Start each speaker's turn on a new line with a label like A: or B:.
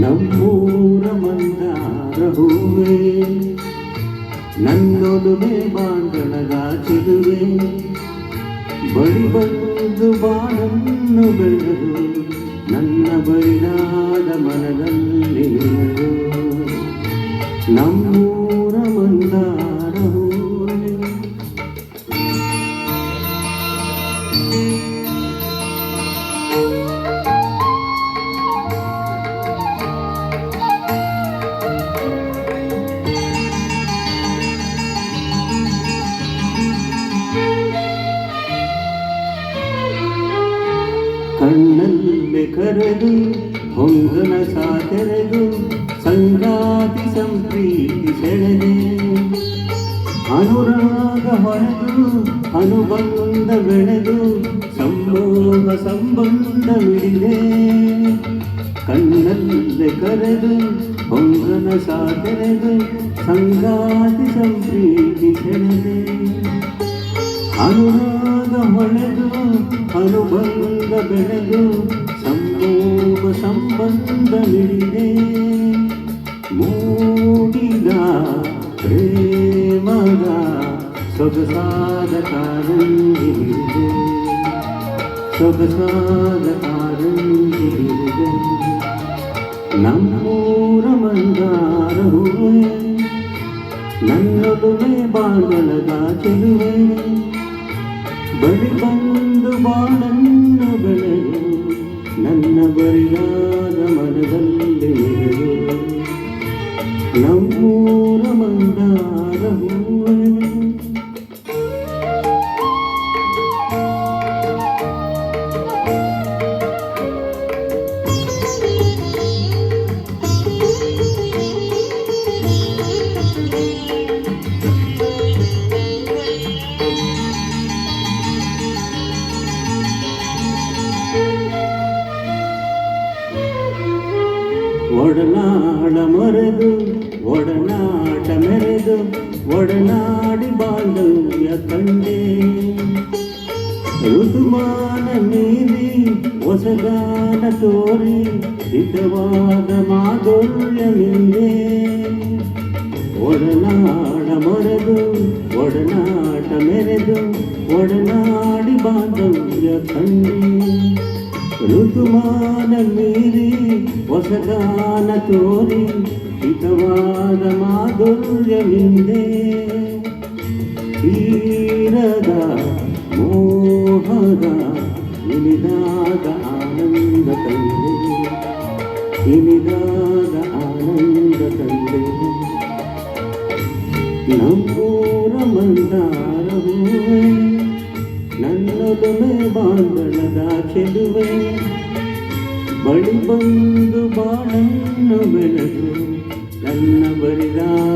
A: ನಮ್ಮೂರ ಮಂದಾರ ಹೂವೆ ನನ್ನೊಡವೆ ಬಾಂಧನದ ಚೆಲುವೆ ಬಳಿ ಬಂದು ಬಾಳನ್ನು ಬೆಳೆದು ನನ್ನ ಬಳಿನಾದ ಮನದಲ್ಲಿ ಕಣ್ಣಲ್ಲಿ ಕರೆದು ಹೊಂಗನ ಸಾತೆರೆದು ಸಂಗಾತಿ ಸಂಪ್ರೀತಿ ಸೆಳೆದೆ. ಅನುರಾಗ ಹೊಳೆದು ಅನುಬಂಧ ಬೆಳೆದು, ಸಂಭೋಗ ಸಂಬಂಧ ಮಿಡಿದೆ. ಕಣ್ಣಲ್ಲಿ ಕರೆದು ಹೊಂಗನ ಸಾತೆರೆದು ಸಂಗಾತಿ ಸಂಪ್ರೀತಿ ಸೆಳೆದೆ. ಅನುರಾಗ ಹೊಳೆದು ಅನುಬಂಧ ಬೆಳೆದು ಸಂಭೋಗ ಸಂಬಂಧ ಮಿಡಿದೆ ಮೂಡಿದ ಪ್ರೇಮದ ಸೊಗಸಾದ ಕಾರಂಜಿ ಹಿಡಿದೆ ಸೊಗಸಾದ ಕಾರಂಜಿ ನಮ್ಮೂರ ಬಳಿ ಬಂದು ಬಾಳನ್ನು ಬೆಳೆದು ನನ್ನ ಬರಿಯಾದ ಮನದಲ್ಲಿ ನೆರೆದು ಒಡನಾಡ ಮರೆದು ಒಡನಾಟ ಮೆರೆದು ಒಡನಾಡಿ ಬಾಂಧವ್ಯ ಕಂಡೆ ಋತುಮಾನ ಮೀರಿ ಹೊಸಗಾನ ತೋರಿ ಹಿತವಾದ ಮಾಧುರ್ಯ ಮಿಂದೆ ಒಡನಾಡ ಮರೆದು ಒಡನಾಟ ಮೆರೆದು ಒಡನಾಡಿ ಬಾಂಧವ್ಯ ಕಂಡೆ ಋತುಮಾನ ಮೀರಿ ಹೊಸಗಾನ ತೋರಿ ಹಿತವಾದ ಮಾಧುರ್ಯವಿಂದೆ ತೀರದ ಮೋಹದ ಇನಿದಾದ ಆನಂದ ತಂದೆ ಇನಿದಾದ ಆನಂದ ತಂದೆ ನಮ್ಮೂರ ಮಂದಾರ ಹೂವೇ ನನ್ನೊಲುಮೆ ಬಾಂಧಣದ ಚೆಲುವೆ ಬಳಿ ಬಂದು ಬಾಳನ್ನು ಬೆಳೆದು ನನ್ನ ಬರಿದಾದ